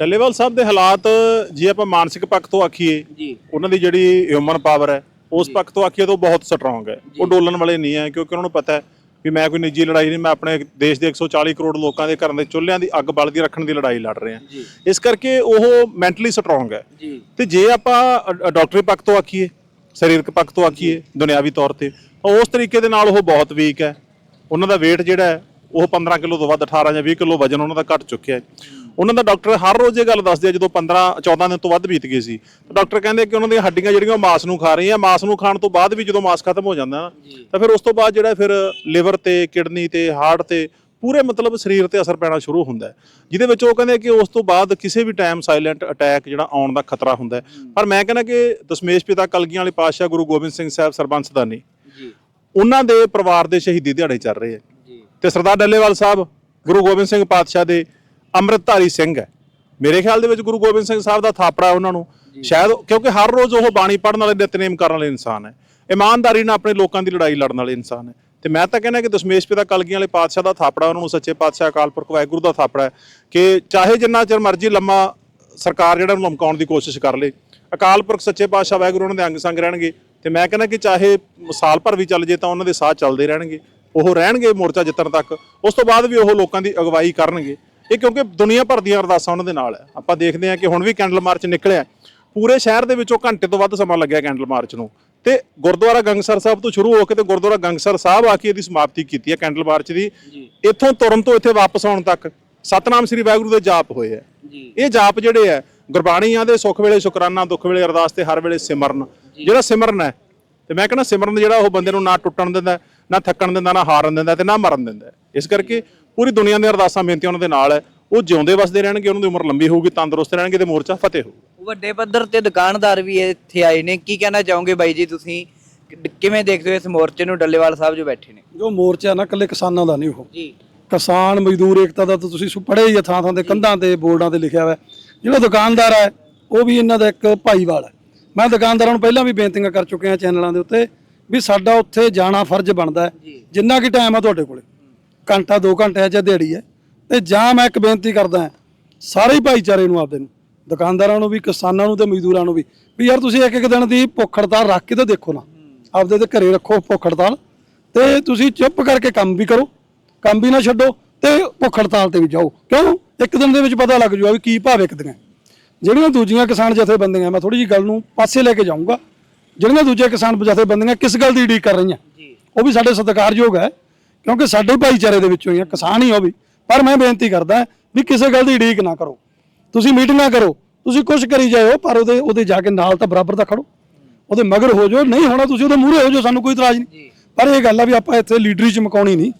ਟੱਲੇਵਾਲ ਸਾਹਿਬ ਦੇ ਹਾਲਾਤ ਜੇ ਆਪਾਂ ਮਾਨਸਿਕ ਪੱਖ ਤੋਂ ਆਖੀਏ ਜੀ। ਉਹਨਾਂ ਦੀ ਜਿਹੜੀ ਹਿਊਮਨ ਪਾਵਰ ਹੈ ਉਸ ਪੱਖ ਤੋਂ ਆਖੀਏ ਤਾਂ ਉਹ ਬਹੁਤ ਸਟਰੋਂਗ ਹੈ। ਉਹ ਡੋਲਣ ਵਾਲੇ ਨਹੀਂ ਹੈ ਕਿਉਂਕਿ ਉਹਨਾਂ ਨੂੰ ਪਤਾ ਹੈ ਵੀ ਮੈਂ ਕੋਈ ਨਿੱਜੀ ਲੜਾਈ ਨਹੀਂ ਮੈਂ ਆਪਣੇ ਦੇਸ਼ ਦੇ 140 ਕਰੋੜ ਲੋਕਾਂ ਦੇ ਘਰਾਂ ਦੇ ਚੁੱਲ੍ਹਿਆਂ ਦੀ ਅੱਗ ਬਲਦੀ ਰੱਖਣ ਦੀ ਲੜਾਈ ਲੜ ਰਹੇ। ਹਾਂ ਇਸ ਕਰਕੇ ਉਹ ਮੈਂਟਲੀ ਸਟਰੋਂਗ ਹੈ। ਤੇ ਜੇ ਆਪਾਂ ਡਾਕਟਰੀ ਪੱਖ ਤੋਂ ਆਖੀਏ ਸਰੀਰਕ ਪੱਖ ਤੋਂ ਆਖੀਏ ਦੁਨਿਆਵੀ ਤੌਰ ਤੇ ਤਾਂ ਉਸ ਤਰੀਕੇ ਦੇ ਨਾਲ ਉਹ ਬਹੁਤ ਵੀਕ ਹੈ। ਉਹਨਾਂ ਦਾ weight ਜਿਹੜਾ ਹੈ ਉਹ 15 ਕਿਲੋ ਤੋਂ ਵੱਧ 18 ਜਾਂ 20 ਕਿਲੋ ਵਜਨ ਉਹਨਾਂ ਦਾ ਘਟ ਚੁੱਕਿਆ ਹੈ। ਉਹਨਾਂ ਦਾ ਡਾਕਟਰ ਹਰ ਰੋਜ਼ ਇਹ ਗੱਲ ਦੱਸਦੇ ਆ ਜਦੋਂ 15 14 ਦਿਨ ਤੋਂ ਵੱਧ ਬੀਤ ਗਏ ਸੀ। ਤਾਂ ਡਾਕਟਰ ਕਹਿੰਦੇ ਕਿ ਉਹਨਾਂ ਦੀਆਂ ਹੱਡੀਆਂ ਜਿਹੜੀਆਂ ਉਹ ਮਾਸ ਨੂੰ ਖਾ ਰਹੀਆਂ ਮਾਸ ਨੂੰ ਖਾਣ ਤੋਂ ਬਾਅਦ ਵੀ ਜਦੋਂ ਮਾਸ ਖਤਮ ਹੋ ਜਾਂਦਾ ਨਾ ਤਾਂ ਫਿਰ ਉਸ ਤੋਂ ਬਾਅਦ ਜਿਹੜਾ ਫਿਰ ਲਿਵਰ ਤੇ ਕਿਡਨੀ ਤੇ ਹਾਰਟ ਤੇ ਪੂਰੇ ਮਤਲਬ ਸਰੀਰ ਤੇ ਅਸਰ ਪੈਣਾ ਸ਼ੁਰੂ ਹੁੰਦਾ ਜਿਹਦੇ ਵਿੱਚ ਉਹ ਕਹਿੰਦੇ ਕਿ ਉਸ ਤੋਂ ਬਾਅਦ ਕਿਸੇ ਵੀ ਟਾਈਮ ਸਾਇਲੈਂਟ ਅਟੈਕ ਜਿਹੜਾ ਆਉਣ ਦਾ ਖਤਰਾ ਹੁੰਦਾ ਪਰ ਮੈਂ ਕਹਿੰਦਾ ਕਿ ਦਸ਼ਮੇਸ਼ ਪਿਤਾ ਕਲਗੀਆਂ ਵਾਲੇ ਪਾਤਸ਼ਾਹ ਗੁਰੂ ਗੋਬਿੰਦ ਸਿੰਘ ਸਾਹਿਬ ਸਰਬੰਸ ਦਾਨੀ ਜੀ। ਉਹਨਾਂ ਦੇ ਪਰਿਵਾਰ ਦੇ ਸ਼ਹੀਦੀ ਦਿਹਾੜੇ ਚੱਲ ਰਹੇ ਆ ਤੇ ਸਰਦਾਰ ਡੱਲੇਵਾਲ ਸਾਹਿਬ ਗੁਰੂ ਗੋਬਿੰਦ ਸਿੰਘ ਪਾਤਸ਼ਾਹ ਦੇ ਅੰਮ੍ਰਿਤਧਾਰੀ ਸਿੰਘ ਹੈ। ਮੇਰੇ ਖਿਆਲ ਦੇ ਵਿੱਚ ਗੁਰੂ ਗੋਬਿੰਦ ਸਿੰਘ ਸਾਹਿਬ ਦਾ ਥਾਪੜਾ ਉਹਨਾਂ ਨੂੰ। ਸ਼ਾਇਦ ਕਿਉਂਕਿ ਹਰ ਰੋਜ਼ ਉਹ ਬਾਣੀ ਪੜ੍ਹਨ ਵਾਲੇ ਨਿਤਨੇਮ ਕਰਨ ਵਾਲੇ ਇਨਸਾਨ ਹੈ। ਇਮਾਨਦਾਰੀ ਨਾਲ ਆਪਣੇ ਲੋਕਾਂ ਦੀ ਲੜਾਈ ਲੜਨ ਵਾਲੇ ਇਨਸਾਨ ਹੈ। ਤੇ ਮੈਂ ਤਾਂ ਕਹਿੰਦਾ ਕਿ ਦਸ਼ਮੇਸ਼ ਪਿਤਾ ਕਲਗੀਆਂ ਵਾਲੇ ਪਾਤਸ਼ਾਹ ਦਾ ਥਾਪੜਾ ਉਹਨਾਂ ਨੂੰ ਸੱਚੇ ਪਾਤਸ਼ਾਹ ਅਕਾਲ ਪੁਰਖ ਵਾਹਿਗੁਰੂ ਦਾ ਥਾਪੜਾ ਹੈ ਕਿ ਚਾਹੇ ਜਿੰਨਾ ਚਿਰ ਮਰਜ਼ੀ ਲੰਮਾ ਸਰਕਾਰ ਜਿਹੜਾ ਨੂੰ ਲਮਕਾਉਣ ਦੀ ਕੋਸ਼ਿਸ਼ ਕਰ ਲੇ ਅਕਾਲ ਪੁਰਖ ਸੱਚੇ ਪਾਤਸ਼ਾਹ ਵਾਹਿਗੁਰੂ ਉਹਨਾਂ ਦੇ ਅੰਗ ਸੰਗ ਰਹਿਣਗੇ। ਤੇ ਮੈਂ ਕਹਿੰਦਾ ਕਿ ਚਾਹੇ ਸਾਲ ਭਰ ਵੀ ਚੱਲ ਜੇ ਤਾਂ ਉਹਨਾਂ ਦੇ ਸਾਹ ਚੱਲਦੇ ਰਹਿਣਗੇ। ਉਹ ਰਹਿਣਗੇ ਮੋਰਚਾ ਜਿੱਤਣ ਤੱਕ। ਉਸ ਤੋਂ ਬਾਅਦ ਵੀ ਉਹ ਲੋਕਾਂ ਦੀ ਅਗਵਾਈ ਕਰਨਗੇ। ਇਹ ਕਿਉਂਕਿ ਦੁਨੀਆ ਭਰ ਦੀਆਂ ਅਰਦਾਸਾਂ ਉਹਨਾਂ ਦੇ ਨਾਲ ਹੈ। ਆਪਾਂ ਦੇਖਦੇ ਹਾਂ ਕਿ ਹੁਣ ਵੀ ਕੈਂਡਲ ਮਾਰਚ ਨਿਕਲਿਆ ਪੂਰੇ ਸ਼ਹਿਰ ਦੇ ਵਿੱਚੋਂ ਘੰਟੇ ਤੋਂ ਵੱਧ ਸਮਾਂ ਲੱਗਿਆ ਕੈਂਡਲ ਮਾਰਚ ਨੂੰ। ਤੇ ਗੁਰਦੁਆਰਾ ਗੰਗਸਰ ਸਾਹਿਬ ਤੋਂ ਸ਼ੁਰੂ ਹੋ ਕੇ ਤੇ ਗੁਰਦੁਆਰਾ ਗੰਗਸਰ ਸਾਹਿਬ ਆ ਕੇ ਇਹਦੀ ਸਮਾਪਤੀ ਕੀਤੀ ਹੈ ਕੈਂਡਲ ਮਾਰਚ ਦੀ। ਇੱਥੋਂ ਤੁਰਨ ਤੋਂ ਇੱਥੇ ਵਾਪਸ ਆਉਣ ਤੱਕ ਸਤਨਾਮ ਸ੍ਰੀ ਵਾਹਿਗੁਰੂ ਦੇ ਜਾਪ ਹੋਏ ਆ ਜੀ। ਇਹ ਜਾਪ ਜਿਹੜੇ ਆ ਗੁਰਬਾਣੀਆਂ ਦੇ ਸੁੱਖ ਵੇਲੇ ਸ਼ੁਕਰਾਨਾ ਦੁੱਖ ਵੇਲੇ ਅਰਦਾਸ ਤੇ ਹਰ ਵੇਲੇ ਸਿਮਰਨ। ਜਿਹੜਾ ਸਿਮਰਨ ਹੈ ਤੇ ਮੈਂ ਕਹਿੰਦਾ ਸਿਮਰਨ ਜਿਹੜਾ ਉਹ ਬੰਦੇ ਨੂੰ ਨਾ ਟੁੱਟਣ ਦਿੰਦਾ ਹੈ, ਨਾ ਥੱਕਣ ਦਿੰਦਾ ਨਾ ਹਾਰਨ ਦਿੰਦਾ ਤੇ ਨਾ ਮਰਨ ਦਿੰਦਾ। ਹੈ। ਇਸ ਕਰਕੇ ਪੂਰੀ ਦੁਨੀਆ ਦੀਆਂ ਅਰਦਾਸਾਂ ਬੇਨਤੀਆਂ ਉਹਨਾਂ ਦੇ ਨਾਲ ਹੈ। ਉਹ ਜਿਉਂਦੇ ਵਸਦੇ ਰਹਿਣਗੇ ਉਹਨਾਂ ਦੀ ਉਮਰ ਲੰਬੀ ਹੋਊਗੀ ਤੰਦਰੁਸਤ ਰਹਿਣਗੇ ਤੇ ਮੋਰਚਾ ਫਤਿਹ ਹੋਊ। ਵੱਡੇ ਪੱਧਰ ਤੇ ਦੁਕਾਨਦਾਰ ਵੀ ਇੱਥੇ ਆਏ ਨੇ। ਕੀ ਕਹਿਣਾ ਚਾਹੋਗੇ ਬਾਈ ਜੀ ਤੁਸੀਂ? ਕਿ- ਕਿਵੇਂ ਦੇਖਦੇ ਹੋ ਇਸ ਮੋਰਚੇ ਨੂੰ ਡੱਲੇਵਾਲ ਸਾਹਿਬ ਜੋ ਬੈਠੇ ਨੇ? ਜੋ ਮੋਰਚਾ ਨਾ ਇਕੱਲੇ ਕਿਸਾਨਾਂ ਦਾ ਨਹੀਂ ਉਹ। ਜੀ। ਕਿਸਾਨ ਮਜ਼ਦੂਰ ਏਕਤਾ ਦਾ ਤਾਂ ਤੁਸੀਂ ਪੜ੍ਹੇ ਹੀ ਆ ਥਾਂ ਥਾਂ ਤੇ ਕੰਧਾਂ ਤੇ ਬੋਰਡਾਂ ਤੇ ਲਿਖਿਆ ਹੋਇਆ। ਜਿਹੜਾ ਦੁਕਾਨਦਾਰ ਹੈ ਉਹ ਵੀ ਇਹਨਾਂ ਦਾ ਇੱਕ ਭਾਈਵਾਲ ਹੈ। ਮੈਂ ਦੁਕਾਨਦਾਰਾਂ ਨੂੰ ਪਹਿਲਾਂ ਵੀ ਬੇਨਤੀਆਂ ਕਰ ਚੁੱਕਿਆ ਚੈਨਲਾਂ ਦੇ ਉੱਤੇ ਵੀ ਸਾਡਾ ਉੱਥੇ ਜਾਣਾ ਫਰਜ਼ ਬਣਦਾ ਹੈ। ਜਿੰਨਾ ਕੀ ਟਾਈਮ ਆ ਤੁਹਾਡੇ ਕੋਲੇ। ਘੰਟਾ 2 ਘੰਟੇ ਆ ਜਾਂ ਦਿਹਾੜੀ ਹੈ। ਤੇ ਜਾਂ ਮੈਂ ਇੱਕ ਬੇਨਤੀ ਕਰਦਾ ਹਾਂ ਸਾਰੇ ਹੀ ਭਾਈਚਾਰੇ ਨੂੰ ਆਪਦੇ ਨੂੰ ਦੁਕਾਨਦਾਰਾਂ ਨੂੰ ਵੀ ਕਿਸਾਨਾਂ ਨੂੰ ਤੇ ਮਜ਼ਦੂਰਾਂ ਨੂੰ ਵੀ ਵੀ ਯਾਰ ਤੁਸੀਂ ਇੱਕ ਇੱਕ ਦਿਨ ਦੀ ਭੁੱਖ ਹੜਤਾਲ ਰੱਖ ਕੇ ਤਾਂ ਦੇਖੋ ਨਾ ਆਪਦੇ ਤੇ ਘਰੇ ਰੱਖੋ ਭੁੱਖ ਹੜਤਾਲ ਤੇ ਤੁਸੀਂ ਚੁੱਪ ਕਰਕੇ ਕੰਮ ਵੀ ਕਰੋ ਕੰਮ ਵੀ ਨਾ ਛੱਡੋ ਤੇ ਭੁੱਖ ਹੜਤਾਲ ਤੇ ਵੀ ਜਾਓ। ਕਿਉਂ? ਇੱਕ ਦਿਨ ਦੇ ਵਿੱਚ ਪਤਾ ਲੱਗ ਜੂਗਾ ਵੀ ਕੀ ਭਾਅ ਵਿਕਦੀਆਂ। ਜਿਹੜੀਆਂ ਦੂਜੀਆਂ ਕਿਸਾਨ ਜਥੇਬੰਦੀਆਂ ਮੈਂ ਥੋੜੀ ਜੀ ਗੱਲ ਨੂੰ ਪਾਸੇ ਲੈ ਕੇ ਜਾਊਂਗਾ ਜਿਹੜੀਆਂ ਦੂਜੇ ਕਿਸਾਨ ਜਥੇਬੰਦੀਆਂ ਕਿਸ ਗੱਲ ਦੀ ਉਡੀਕ ਕਰ ਰਹੀਆਂ ਉਹ ਵੀ ਸਾਡੇ ਸਤਿਕਾਰਯੋਗ ਹੈ। ਕਿਉਂਕਿ ਸਾਡੇ ਭਾਈਚਾਰੇ ਦੇ ਵਿੱਚੋਂ ਹੀ ਆ ਕਿਸਾਨ ਹੀ ਉਹ ਵੀ। ਪਰ ਮੈਂ ਬੇਨਤੀ ਕਰਦਾ ਵੀ ਕਿਸੇ ਗੱਲ ਦੀ ਉਡੀਕ ਨਾ ਕਰੋ। ਤੁਸੀਂ ਮੀਟਿੰਗਾਂ ਕਰੋ ਤੁਸੀਂ ਕੁਝ ਕਰੀ ਜਾਓ ਪਰ ਉਹਦੇ ਉਹਦੇ ਜਾ ਕੇ ਨਾਲ ਤਾਂ ਬਰਾਬਰ ਦਾ ਖੜੋ। ਉਹਦੇ ਮਗਰ ਹੋ ਜਾਓ ਨਹੀਂ ਹੋਣਾ ਤੁਸੀਂ ਉਹਦੇ ਮੂਹਰੇ ਹੋ ਜਾਓ ਸਾਨੂੰ ਕੋਈ ਇਤਰਾਜ਼ ਨਹੀਂ। ਪਰ ਇਹ ਗੱਲ ਆ ਵੀ ਆਪਾਂ ਇੱਥੇ ਲੀਡਰੀ ਚ ਮਕਾਉਣੀ ਨਹੀਂ।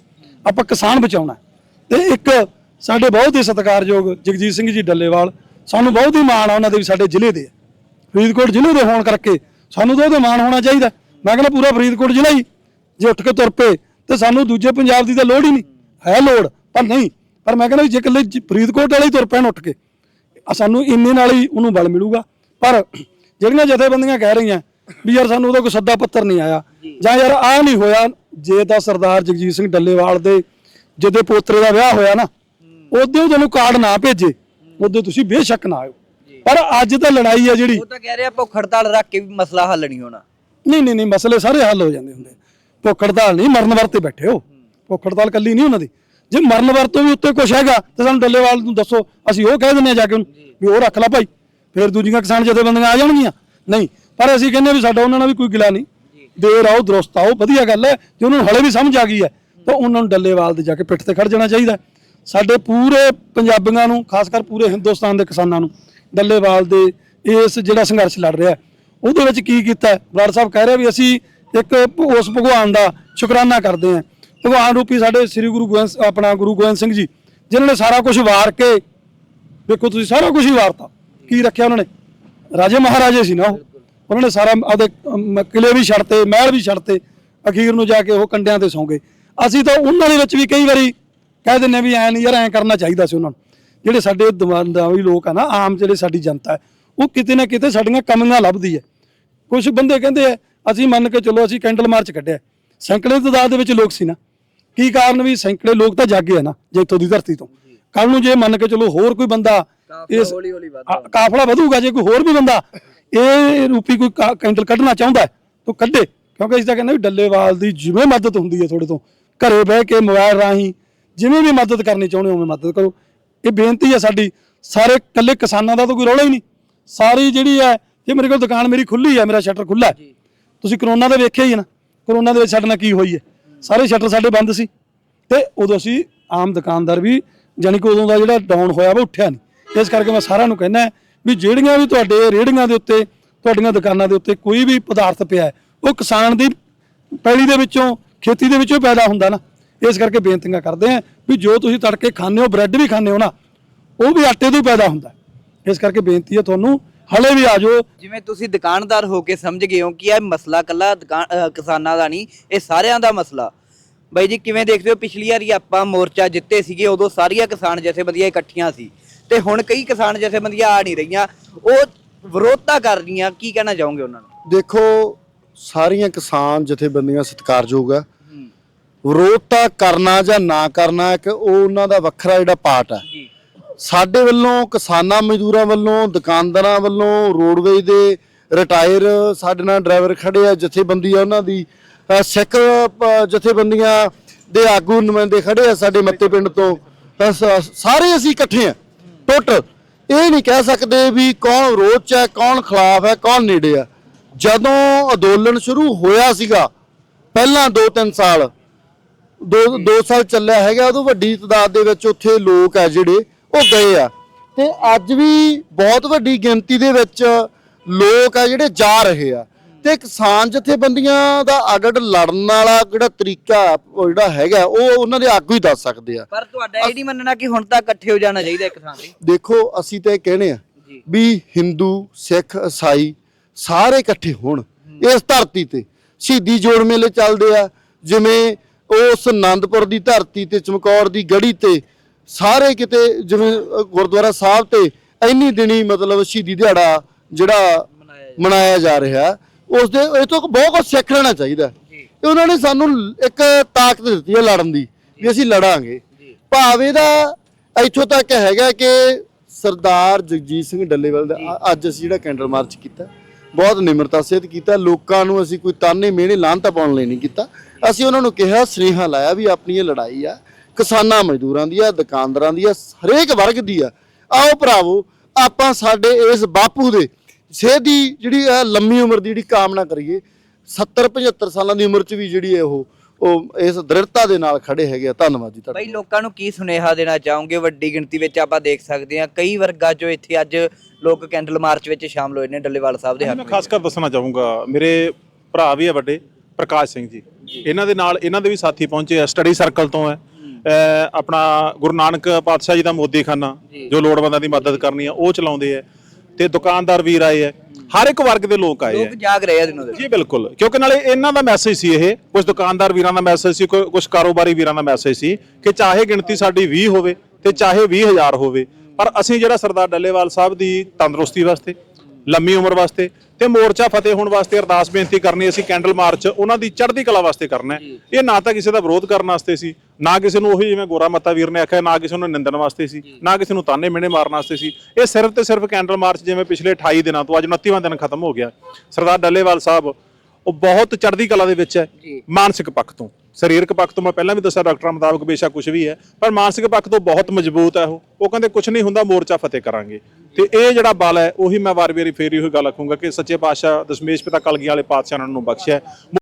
ਆਪਾਂ ਕਿਸਾਨ ਬਚਾਉਣਾ। ਤੇ ਇੱਕ ਸਾਡੇ ਬਹੁਤ ਹੀ ਸਤਿਕਾਰਯੋਗ ਜਗਜੀਤ ਸਿੰਘ ਜੀ ਡੱਲੇਵਾਲ ਸਾਨੂੰ ਬਹੁਤ ਹੀ ਮਾਣ ਆ ਉਹਨਾਂ ਦੇ ਵੀ ਸਾਡੇ ਜ਼ਿਲ੍ਹੇ ਦੇ। ਫਰੀਦਕੋਟ ਜ਼ਿਲ੍ਹੇ ਦੇ ਹੋਣ ਕਰਕੇ ਸਾਨੂੰ ਤਾਂ ਉਹਦੇ ਮਾਣ ਹੋਣਾ ਚਾਹੀਦਾ। ਮੈਂ ਕਹਿੰਦਾ ਪੂਰਾ ਫਰੀਦਕੋਟ ਜ਼ਿਲ੍ਹਾ ਹੀ। ਜੇ ਉੱਠ ਕੇ ਤੁਰ ਪਏ ਤੇ ਸਾਨੂੰ ਦੂਜੇ ਪੰਜਾਬ ਦੀ ਤਾਂ ਲੋੜ ਹੀ ਨਹੀਂ। ਹੈ ਲੋੜ ਪਰ ਨਹੀਂ। ਪਰ ਮੈਂ ਕਹਿੰਦਾ ਵੀ ਜੇ ਇਕੱਲੇ ਜ- ਫਰੀਦਕੋਟ ਵਾਲੇ ਹੀ ਤੁਰ ਪੈਣ ਉੱਠ ਕੇ ਆ ਸਾਨੂੰ ਇੰਨੇ ਨਾਲ ਹੀ ਉਹਨੂੰ ਬਲ ਮਿਲੂਗਾ। ਪਰ ਜਿਹੜੀਆਂ ਜਥੇਬੰਦੀਆਂ ਕਹਿ ਰਹੀਆਂ ਵੀ ਯਾਰ ਸਾਨੂੰ ਉਹਦਾ ਕੋਈ ਸੱਦਾ ਪੱਤਰ ਨਹੀਂ ਆਇਆ ਜਾਂ। ਯਾਰ ਆ ਨਹੀਂ ਹੋਇਆ ਜੇ ਤਾਂ ਸਰਦਾਰ ਜਗਜੀਤ ਸਿੰਘ ਡੱਲੇਵਾਲ ਦੇ ਜਿਹਦੇ ਪੋਤਰੇ ਦਾ ਵਿਆਹ ਹੋਇਆ ਨਾ ਉਹਦੇ ਉਹ ਤੁਹਾਨੂੰ ਕਾਰਡ ਨਾ ਭੇਜੇ ਉਹਦੇ ਤੁਸੀਂ ਬੇਸ਼ੱਕ ਨਾ ਆਇਓ। ਪਰ ਅੱਜ ਤਾਂ ਲੜਾਈ ਹੈ ਜਿਹੜੀ। ਉਹ ਤਾਂ ਕਹਿ ਰਿਹਾ ਭੁੱਖ ਹੜਤਾਲ ਰੱਖ ਕੇ ਵੀ ਮਸਲਾ ਹੱਲ ਨਹੀਂ ਹੋਣਾ। ਨਹੀਂ ਨਹੀਂ ਨਹੀਂ ਮਸਲੇ ਸਾਰੇ ਹੱਲ ਹੋ ਜਾਂਦੇ ਹੁੰਦੇ ਭੁੱਖ ਹੜਤਾਲ ਨਹੀਂ, ਮਰਨ ਵਰਤੇ ਬੈਠੇ ਹੋ। ਭੁੱਖ ਹੜਤਾਲ ਕੱਲੀ ਨਹੀਂ ਉਹਨਾਂ ਦੀ। ਜੇ ਮਰਨ ਵਰਤੋਂ ਵੀ ਉੱਤੇ ਕੁਝ ਹੈਗਾ, ਤੇ ਸਾਨੂੰ ਡੱਲੇਵਾਲ ਨੂੰ ਦੱਸੋ, ਅਸੀਂ ਉਹ ਕਹਿ ਦਿੰਦੇ ਆ ਜਾ ਕੇ ਉਹਨੂੰ, ਵੀ ਉਹ ਰੱਖ ਲੈ ਭਾਈ, ਫਿਰ ਦੂਜੀਆਂ ਕਿਸਾਨ ਜਥੇਬੰਦੀਆਂ ਆ ਜਾਣਗੀਆਂ। ਨਹੀਂ, ਪਰ ਅਸੀਂ ਕਹਿੰਦੇ ਵੀ ਸਾਡਾ ਉਹਨਾਂ ਨਾਲ ਵੀ ਕੋਈ ਗਿਲਾ ਨਹੀਂ। ਦੇਰ ਆਓ ਦਰਸਤ ਆਓ, ਵਧੀਆ ਗੱਲ ਹੈ, ਜੇ ਉਹਨਾਂ ਨੂੰ ਹਲੇ ਵੀ ਸਮਝ ਆ ਗਈ ਹੈ, ਤਾਂ ਉਹਨਾਂ ਨੂੰ ਡੱਲੇਵਾਲ ਦੇ ਜਾ ਕੇ ਪਿੱਠ ਤੇ ਖੜ ਜਾਣਾ ਚਾਹੀਦਾ ਸਾਡੇ ਪੂਰੇ ਪੰਜਾਬੀਆਂ ਨੂੰ, ਖਾਸ ਕਰ ਪੂਰੇ ਹਿੰਦੁਸਤਾਨ ਦੇ ਕਿਸਾਨਾਂ ਨੂੰ, ਡੱਲੇਵਾਲ ਦੇ ਇਸ ਜਿਹੜਾ ਸੰਘਰਸ਼ ਲੜ ਰਿਹਾ ਉਹਦੇ ਵਿੱਚ ਕੀ ਕੀਤਾ ਹੈ? ਬਰਾੜ ਸਾਹਿਬ ਕਹਿ ਰਿਹਾ ਵੀ ਅਸੀਂ ਇੱਕ ਉਸ ਭਗਵਾਨ ਦਾ ਸ਼ੁਕਰਾਨਾ ਕਰਦੇ ਹਾਂ। ਭਗਵਾਨ ਰੂਪੀ ਸਾਡੇ ਸ੍ਰੀ ਗੁਰੂ ਗੋਬਿੰਦ ਆਪਣਾ ਗੁਰੂ ਗੋਬਿੰਦ ਸਿੰਘ ਜੀ ਜਿਨ੍ਹਾਂ ਨੇ ਸਾਰਾ ਕੁਝ ਵਾਰ ਕੇ ਦੇਖੋ ਤੁਸੀਂ ਸਾਰਾ ਕੁਝ ਹੀ ਵਾਰਤਾ। ਕੀ ਰੱਖਿਆ ਉਹਨਾਂ ਨੇ? ਰਾਜੇ ਮਹਾਰਾਜੇ ਸੀ ਨਾ ਉਹ। ਉਹਨਾਂ ਨੇ ਸਾਰਾ ਆਪਦੇ ਅਮ, ਕਿਲੇ ਵੀ ਛੱਡਤੇ ਮਹਿਲ ਵੀ ਛੱਡਤੇ ਅਖੀਰ ਨੂੰ ਜਾ ਕੇ ਉਹ ਕੰਡਿਆਂ ਤੇ ਸੌਂ ਗਏ। ਅਸੀਂ ਤਾਂ ਉਹਨਾਂ ਦੇ ਵਿੱਚ ਵੀ ਕਈ ਵਾਰੀ ਕਹਿ ਦਿੰਨੇ ਵੀ ਐ ਨਹੀਂ ਯਾਰ ਐ ਕਰਨਾ ਚਾਹੀਦਾ ਸੀ ਉਹਨਾਂ ਨੂੰ। ਜਿਹੜੇ ਸਾਡੇ ਦਿਮਾਗੀ ਲੋਕ ਆ ਨਾ ਆਮ ਜਿਹੜੇ ਸਾਡੀ ਜਨਤਾ ਹੈ ਉਹ ਕਿਤੇ ਨਾ ਕਿਤੇ ਸਾਡੀਆਂ ਕਮੀਆਂ ਲੱਭਦੀ ਹੈ। ਕੁਝ ਬੰਦੇ ਕਹਿੰਦੇ ਆ ਅਸੀਂ ਮੰਨ ਕੇ ਚਲੋ ਅਸੀਂ ਕੈਂਡਲ ਮਾਰਚ ਕੱਢਿਆ। ਸੈਂਕੜੇ ਤਾਦਾਦ ਦੇ ਵਿੱਚ ਲੋਕ ਸੀ ਨਾ। ਕੀ ਕਾਰਨ ਵੀ ਸੈਂਕੜੇ ਲੋਕ ਤਾਂ ਜਾਗੇ ਆ ਨਾ ਜੇ ਇੱਥੋਂ ਦੀ ਧਰਤੀ ਤੋਂ। ਕੱਲ ਨੂੰ ਜੇ ਮੰਨ ਕੇ ਚਲੋ ਹੋਰ ਕੋਈ ਬੰਦਾ ਇਸ ਕਾਫਲਾ ਵਧੂਗਾ ਜੇ ਕੋਈ ਹੋਰ ਵੀ ਬੰਦਾ ਇਹ ਰੂਪੀ ਕੋਈ ਕੈਂਡਲ ਕੱਢਣਾ ਚਾਹੁੰਦਾ ਤਾਂ ਕੱਢੇ। ਕਿਉਂਕਿ ਇਸ ਦਾ ਕਹਿੰਦਾ ਵੀ ਡੱਲੇਵਾਲ ਦੀ ਜਿਵੇਂ ਮਦਦ ਹੁੰਦੀ ਹੈ ਤੁਹਾਡੇ ਤੋਂ ਘਰੇ ਬਹਿ ਕੇ ਮੋਬਾਈਲ ਰਾਹੀਂ ਜਿਵੇਂ ਵੀ ਮਦਦ ਕਰਨੀ ਚਾਹੁੰਦੇ ਹੋ ਉਵੇਂ ਮਦਦ ਕਰੋ। ਇਹ ਬੇਨਤੀ ਹੈ ਸਾਡੀ ਸਾਰੇ ਕੱਲੇ ਕਿਸਾਨਾਂ ਦਾ ਤਾਂ ਕੋਈ ਰੌਲਾ ਹੀ ਨਹੀਂ। ਸਾਰੀ ਜਿਹੜੀ ਹੈ ਜੇ ਮੇਰੇ ਕੋਲ ਦੁਕਾਨ ਮੇਰੀ ਖੁੱਲੀ ਹੈ ਮੇਰਾ ਸ਼ਟਰ ਖੁੱਲਾ ਹੈ ਤੁਸੀਂ ਕਰੋਨਾ ਦੇ ਵੇਖਿਆ ਹੀ ਹੈ ਨਾ, ਕਰੋਨਾ ਦੇ ਵਿੱਚ ਸਾਡੇ ਨਾਲ ਕੀ ਹੋਈ ਹੈ? ਸਾਰੇ ਸ਼ਟਰ ਸਾਡੇ ਬੰਦ ਸੀ ਤੇ ਉਦੋਂ ਅਸੀਂ ਆਮ ਦੁਕਾਨਦਾਰ ਵੀ ਜਾਣੀ ਕਿ ਉਦੋਂ ਦਾ ਜਿਹੜਾ ਡਾਊਨ ਹੋਇਆ ਵਾ, ਉੱਠਿਆ ਨਹੀਂ। ਇਸ ਕਰਕੇ ਮੈਂ ਸਾਰਿਆਂ ਨੂੰ ਕਹਿੰਦਾ ਵੀ ਜਿਹੜੀਆਂ ਵੀ ਤੁਹਾਡੇ ਰੇੜੀਆਂ ਦੇ ਉੱਤੇ, ਤੁਹਾਡੀਆਂ ਦੁਕਾਨਾਂ ਦੇ ਉੱਤੇ ਕੋਈ ਵੀ ਪਦਾਰਥ ਪਿਆ ਉਹ ਕਿਸਾਨ ਦੀ ਪੈਲੀ ਦੇ ਵਿੱਚੋਂ, ਖੇਤੀ ਦੇ ਵਿੱਚੋਂ ਪੈਦਾ ਹੁੰਦਾ ਨਾ। ਇਸ ਕਰਕੇ ਬੇਨਤੀਆਂ ਕਰਦੇ ਆ ਵੀ ਜੋ ਤੁਸੀਂ ਤੜਕੇ ਖਾਂਦੇ ਹੋ, ਬ੍ਰੈਡ ਵੀ ਖਾਂਦੇ ਹੋ ਨਾ, ਉਹ ਵੀ ਆਟੇ ਤੋਂ ਹੀ ਪੈਦਾ ਹੁੰਦਾ। ਇਸ ਕਰਕੇ ਬੇਨਤੀ ਹੈ ਤੁਹਾਨੂੰ ਹਲੇ ਵੀ ਆ ਜਾਓ। ਜਿਵੇਂ ਤੁਸੀਂ ਦੁਕਾਨਦਾਰ ਹੋ ਕੇ ਸਮਝ ਗਏ ਹੋ ਕਿ ਇਹ ਮਸਲਾ ਕੱਲਾ ਕਿਸਾਨਾਂ ਦਾ ਨਹੀਂ ਇਹ ਸਾਰਿਆਂ ਦਾ ਮਸਲਾ। ਬਾਈ ਜੀ ਕਿਵੇਂ ਦੇਖਦੇ ਹੋ? ਪਿਛਲੀ ਵਾਰੀ ਆਪਾਂ ਮੋਰਚਾ ਜਿੱਤੇ ਸੀਗੇ ਉਦੋਂ ਸਾਰੀਆਂ ਕਿਸਾਨ ਜਥੇਬੰਦੀਆਂ ਇਕੱਠੀਆਂ ਸੀ। ਤੇ ਹੁਣ ਕਈ ਕਿਸਾਨ ਜਥੇਬੰਦੀਆਂ ਆ ਨਹੀਂ ਰਹੀਆਂ। ਉਹ ਵਿਰੋਧਤਾ ਕਰ ਰਹੀਆਂ ਕੀ ਕਹਿਣਾ ਚਾਹੋਗੇ ਉਹਨਾਂ ਨੂੰ? ਦੇਖੋ ਸਾਰੀਆਂ ਕਿਸਾਨ ਜਥੇਬੰਦੀਆਂ ਸਤਿਕਾਰਯੋਗ ਆ। ਵਿਰੋਧਤਾ ਕਰਨਾ ਜਾਂ ਨਾ ਕਰਨਾ ਇੱਕ ਉਹ ਉਹਨਾਂ ਦਾ ਵੱਖਰਾ ਜਿਹੜਾ ਪਾਰਟ ਹੈ ਜੀ। ਸਾਡੇ ਵੱਲੋਂ, ਕਿਸਾਨਾਂ ਮਜ਼ਦੂਰਾਂ ਵੱਲੋਂ, ਦੁਕਾਨਦਾਰਾਂ ਵੱਲੋਂ, ਰੋਡਵੇਜ ਦੇ ਰਿਟਾਇਰ ਸਾਡੇ ਨਾਲ ਡਰਾਈਵਰ ਖੜੇ ਆ, ਜਥੇਬੰਦੀ ਆ ਉਹਨਾਂ ਦੀ। ਸਿੱਖ ਜਥੇਬੰਦੀਆਂ ਦੇ ਆਗੂ ਨੁਮਾਇੰਦੇ ਖੜੇ ਆ ਸਾਡੇ ਮੱਤੇ ਪਿੰਡ ਤੋਂ। ਸਾਰੇ ਅਸੀਂ ਇਕੱਠੇ ਆ, ਟੋਟਲ। ਇਹ ਨਹੀਂ ਕਹਿ ਸਕਦੇ ਵੀ ਕੌਣ ਵਿਰੋਧ ਚ ਹੈ ਕੌਣ ਖਿਲਾਫ ਹੈ ਕੌਣ ਨੇੜੇ ਆ। ਜਦੋਂ ਅੰਦੋਲਨ ਸ਼ੁਰੂ ਹੋਇਆ ਸੀਗਾ, ਪਹਿਲਾਂ 2-3 ਸਾਲ, ਦੋ ਦੋ ਸਾਲ ਚੱਲਿਆ ਹੈਗਾ, ਉਦੋਂ ਵੱਡੀ ਤਾਦਾਦ ਦੇ ਵਿੱਚ ਉੱਥੇ ਲੋਕ ਆ ਜਿਹੜੇ ਉਹ ਗਏ ਆ। ਤੇ ਅੱਜ ਵੀ ਬਹੁਤ ਵੱਡੀ ਗਿਣਤੀ ਦੇ ਵਿੱਚ ਲੋਕ ਆ ਜਿਹੜੇ ਜਾ ਰਹੇ ਆ। ਤੇ ਕਿਸਾਨ ਜਥੇਬੰਦੀਆਂ ਦਾ ਅੱਡ ਲੜਨ ਵਾਲਾ ਜਿਹੜਾ ਤਰੀਕਾ ਉਹ ਜਿਹੜਾ ਹੈਗਾ ਉਹ ਉਹਨਾਂ ਦੇ ਆਗੂ ਹੀ ਦੱਸ ਸਕਦੇ ਆ। ਪਰ ਤੁਹਾਡਾ ਇਹ ਨਹੀਂ ਮੰਨਣਾ ਕਿ ਹੁਣ ਤਾਂ ਇਕੱਠੇ ਹੋ ਜਾਣਾ ਚਾਹੀਦਾ ਇੱਕ ਥਾਂ ਤੇ। ਦੇਖੋ ਅਸੀਂ ਤਾਂ ਇਹ ਕਹਿੰਦੇ ਆ। ਵੀ ਹਿੰਦੂ ਸਿੱਖ ਈਸਾਈ ਸਾਰੇ ਇਕੱਠੇ ਹੋਣ ਇਸ ਧਰਤੀ ਤੇ। ਸ਼ਹੀਦੀ ਜੋੜ ਮੇਲੇ ਚੱਲਦੇ ਆ ਜਿਵੇਂ ਉਸ ਆਨੰਦਪੁਰ ਦੀ ਧਰਤੀ ਤੇ ਚਮਕੌਰ ਦੀ ਗੜੀ ਤੇ ਸਾਰੇ ਕਿਤੇ ਜਿਵੇਂ ਗੁਰਦੁਆਰਾ ਸਾਹਿਬ ਤੇ ਇੰਨੀ ਦਿਨੀ ਮਤਲਬ ਸ਼ਹੀਦੀ ਦਿਹਾੜਾ ਜਿਹੜਾ ਮਨਾਇਆ ਜਾ ਰਿਹਾ ਉਸ ਦੇ ਇਹ ਤੋਂ ਬਹੁਤ ਕੁਝ ਸਿੱਖ ਲੈਣਾ ਚਾਹੀਦਾ। ਤੇ ਉਹਨਾਂ ਨੇ ਸਾਨੂੰ ਇੱਕ ਤਾਕਤ ਦਿੱਤੀ ਹੈ ਲੜਨ ਦੀ ਵੀ ਅਸੀਂ ਲੜਾਂਗੇ। ਭਾਵ ਇਹਦਾ ਇੱਥੋਂ ਤੱਕ ਹੈਗਾ ਕਿ ਸਰਦਾਰ ਜਗਜੀਤ ਸਿੰਘ ਡੱਲੇਵਾਲ ਦਾ ਅੱਜ ਅਸੀਂ ਜਿਹੜਾ ਕੈਂਡਲ ਮਾਰਚ ਕੀਤਾ ਬਹੁਤ ਨਿਮਰਤਾ ਸਹਿਤ ਕੀਤਾ ਲੋਕਾਂ ਨੂੰ ਅਸੀਂ ਕੋਈ ਤਾਨੇ ਮਿਹਣੇ ਲਾਂਤਾ ਪਾਉਣ ਲਈ ਨਹੀਂ ਕੀਤਾ। ਅਸੀਂ ਉਹਨਾਂ ਨੂੰ ਕਿਹਾ ਸਨੇਹਾ ਲਾਇਆ ਵੀ ਆਪਣੀ ਇਹ ਲੜਾਈ ਆ ਕਿਸਾਨਾਂ ਮਜ਼ਦੂਰਾਂ ਦੀ ਆ ਦੁਕਾਨਦਾਰਾਂ ਦੀ ਆ ਹਰੇਕ ਵਰਗ ਦੀ ਆ। ਆਓ ਭਰਾਵੋ ਆਪਾਂ ਸਾਡੇ ਇਸ ਬਾਪੂ ਦੇ ਸਿਹਤ ਦੀ ਜਿਹੜੀ ਆ ਲੰਮੀ ਉਮਰ ਦੀ ਜਿਹੜੀ ਕਾਮਨਾ ਕਰੀਏ 70 75 ਸਾਲਾਂ ਦੀ ਉਮਰ 'ਚ ਵੀ ਜਿਹੜੀ ਹੈ ਉਹ ਉਹ ਇਸ ਦ੍ਰਿੜਤਾ ਦੇ ਨਾਲ ਖੜੇ ਹੈਗੇ ਆ। ਧੰਨਵਾਦ ਜੀ ਤੁਹਾਡਾ। ਬਾਈ ਲੋਕਾਂ ਨੂੰ ਕੀ ਸੁਨੇਹਾ ਦੇਣਾ ਚਾਹੋਗੇ? ਵੱਡੀ ਗਿਣਤੀ ਵਿੱਚ ਆਪਾਂ ਦੇਖ ਸਕਦੇ ਹਾਂ ਕਈ ਵਰਗਾਂ ਜੋ ਇੱਥੇ ਅੱਜ ਲੋਕ ਕੈਂਡਲ ਮਾਰਚ ਵਿੱਚ ਸ਼ਾਮਲ ਹੋਏ ਨੇ ਡੱਲੇਵਾਲ ਸਾਹਿਬ ਦੇ ਹੱਕ ਮੈਂ ਵਿੱਚ। ਖਾਸ ਕਰ ਦੱਸਣਾ ਚਾਹੂੰਗਾ ਮੇਰੇ ਭਰਾ ਵੀ ਆ ਵੱਡੇ ਪ੍ਰਕਾਸ਼ ਸਿੰਘ ਜੀ। ਇਹਨਾਂ ਦੇ ਨਾਲ ਇਹਨਾਂ ਦੇ ਵੀ ਸਾਥੀ ਪਹੁੰਚੇ ਆ ਸਟੱਡੀ ਸਰਕਲ ਤੋਂ ਹੈ ਆਪਣਾ ਗੁਰੂ ਨਾਨਕ ਪਾਤਸ਼ਾਹ ਜੀ ਦਾ ਮੋਦੀਖਾਨਾ ਜੋ। ਲੋੜਵੰਦਾਂ ਦੀ ਮਦਦ ਕਰਨੀ ਆ ਉਹ ਚਲਾਉਂਦੇ ਆ। ਤੇ ਦੁਕਾਨਦਾਰ ਵੀਰ ਆਏ ਆ। ਹਰ ਇੱਕ ਵਰਗ ਦੇ ਲੋਕ ਆਏ ਆ। ਲੋਕ ਜਾਗ ਰਹੇ ਆ ਦਿਨੋਂ ਦਿਨ। ਜੀ ਬਿਲਕੁਲ। ਕਿਉਂਕਿ ਨਾਲੇ ਇਹਨਾਂ ਦਾ ਮੈਸੇਜ ਸੀ ਇਹ। ਕੁਝ ਦੁਕਾਨਦਾਰ ਵੀਰਾਂ ਦਾ ਮੈਸੇਜ ਸੀ ਕੁਝ ਕਾਰੋਬਾਰੀ ਵੀਰਾਂ ਦਾ ਮੈਸੇਜ ਸੀ ਕਿ ਚਾਹੇ ਗਿਣਤੀ ਸਾਡੀ 20 ਹੋਵੇ ਤੇ ਚਾਹੇ 20000 ਹੋਵੇ ਪਰ ਅਸੀਂ ਜਿਹੜਾ ਸਰਦਾਰ ਡੱਲੇਵਾਲ ਸਾਹਿਬ ਦੀ ਤੰਦਰੁਸਤੀ ਵਾਸਤੇ ਲੰਮੀ ਉਮਰ ਵਾਸਤੇ ਤੇ ਮੋਰਚਾ ਫਤਿਹ ਹੋਣ ਵਾਸਤੇ ਅਰਦਾਸ ਬੇਨਤੀ ਕਰਨੀ ਅਸੀਂ ਕੈਂਡਲ ਮਾਰਚ ਉਹਨਾਂ ਦੀ ਚੜ੍ਹਦੀ ਕਲਾ ਵਾਸਤੇ ਕਰਨਾ ਇਹ ਨਾ ਤਾਂ ਕਿਸੇ ਦਾ ਵਿਰੋਧ ਕਰਨ ਵਾਸਤੇ ਸੀ ਨਾ ਕਿਸੇ ਨੂੰ ਉਹੀ ਜਿਵੇਂ ਗੋਰਾ ਮੱਤਾ ਵੀਰ ਨੇ ਆਖਿਆ ਨਾ ਕਿਸੇ ਨੂੰ ਨਿੰਦਣ ਵਾਸਤੇ ਸੀ ਨਾ ਕਿਸੇ ਨੂੰ ਤਾਨੇ ਮਿਹਣੇ ਮਾਰਨ ਵਾਸਤੇ ਸੀ। ਇਹ ਸਿਰਫ ਤੇ ਸਿਰਫ ਕੈਂਡਲ ਮਾਰਚ ਜਿਵੇਂ ਪਿਛਲੇ 28 ਦਿਨਾਂ ਤੋਂ ਅੱਜ 29ਵਾਂ ਦਿਨ ਖਤਮ ਹੋ ਗਿਆ। ਸਰਦਾਰ ਡੱਲੇਵਾਲ ਸਾਹਿਬ ਉਹ ਬਹੁਤ ਚੜ੍ਹਦੀ ਕਲਾ ਦੇ ਵਿੱਚ ਹੈ। ਮਾਨਸਿਕ ਪੱਖ ਤੋਂ। ਸਰੀਰਕ ਪੱਖ ਤੋਂ ਮੈਂ ਪਹਿਲਾਂ ਵੀ ਦੱਸਿਆ ਡਾਕਟਰਾਂ ਮੁਤਾਬਕ ਬੇਸ਼ੱਕ ਕੁਝ ਵੀ ਹੈ ਪਰ ਮਾਨਸਿਕ ਪੱਖ ਤੋਂ ਬਹੁਤ ਮਜ਼ਬੂਤ ਹੈ ਉਹ। ਉਹ ਕਹਿੰਦੇ ਕੁਝ ਨਹੀਂ ਹੁੰਦਾ ਮੋਰਚਾ ਫਤਿਹ ਕਰਾਂਗੇ। ਤੇ ਇਹ ਜਿਹੜਾ ਬਲ ਹੈ ਉਹੀ ਮੈਂ ਵਾਰ-ਵਾਰੀ ਫੇਰ ਇਹੋ ਗੱਲ ਆਖੂੰਗਾ ਕਿ ਸੱਚੇ ਪਾਤਸ਼ਾਹ ਦਸ਼ਮੇਸ਼ ਪਿਤਾ ਕਲਗੀ ਵਾਲੇ ਪਾਤਸ਼ਾਹ ਨੂੰ ਬਖਸ਼ਿਆ।